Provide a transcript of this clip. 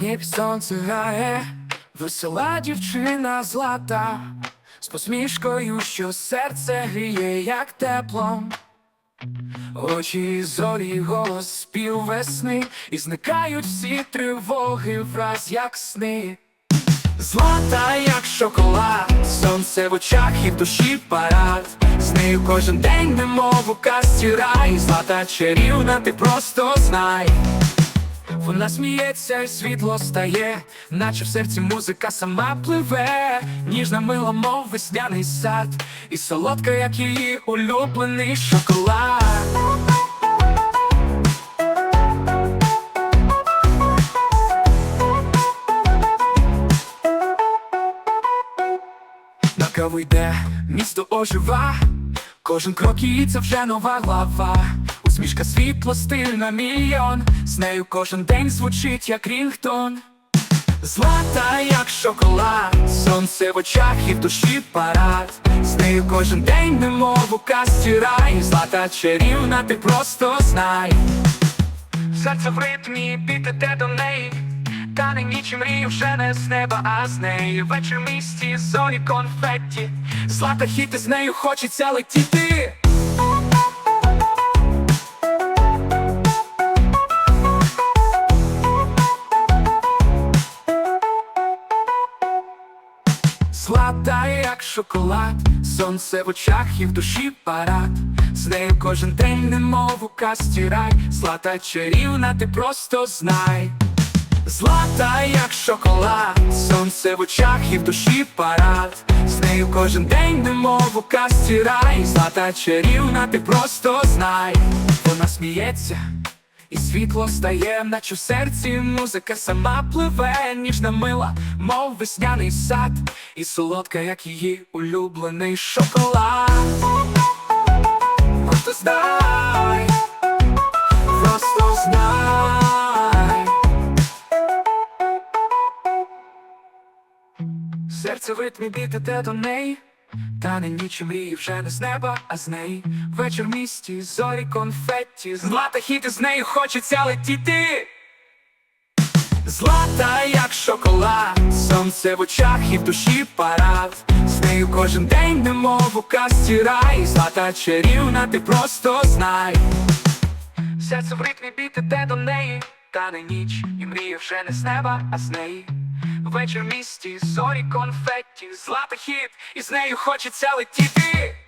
Ніби сонце грає, весела дівчина злата, з посмішкою, що серце гріє, як теплом. Очі зорі, голос спів весни, і зникають всі тривоги враз, як сни. Злата, як шоколад, сонце в очах і в душі парад. З нею кожен день, немов у казці рай, злата чарівна, ти просто знай. Вона сміється світло стає, наче в серці музика сама пливе, ніжна мила, мов весняний сад, і солодка, як її улюблений шоколад. На каву йде, місто ожива, кожен крок її це вже нова глава. Усмішка світло, стиль на мільйон, з нею кожен день звучить, як рінгтон. Злата, як шоколад, сонце в очах і в душі парад. З нею кожен день, немов у казці рай, злата чарівна, ти просто знай. Серце в ритмі підете до неї, та не нічим мрію вже не з неба, а з неї Вечір місті, зорі конфетті, злата хіти з нею хочеться летіти. Злата, як шоколад, сонце в очах і в душі парад. З нею кожен день, немов у казці рай, злата чарівна, ти просто знай. Злата, як шоколад, сонце в очах і в душі парад. З нею кожен день, немов у казці рай, злата чарівна, ти просто знай. Вона сміється. І світло стає, наче в серці музика сама пливе, ніжна мила, мов весняний сад, і солодка, як її улюблений шоколад. Просто знай, просто знай. Серце в ритмі бітете до неї, та не нічим мрії вже не з неба, а з неї Вечір місті, зорі конфетті, злата хіти з нею хочеться летіти. Злата, як шоколад, сонце в очах і в душі парад. З нею кожен день, немов у казці рай, злата чарівна, ти просто знай. Серце в ритмі бітете до неї, та не ніч, і мріє вже не з неба, а з неї. Вечір місті, зорі конфетті, злата хіт, і з нею хочеться летіти.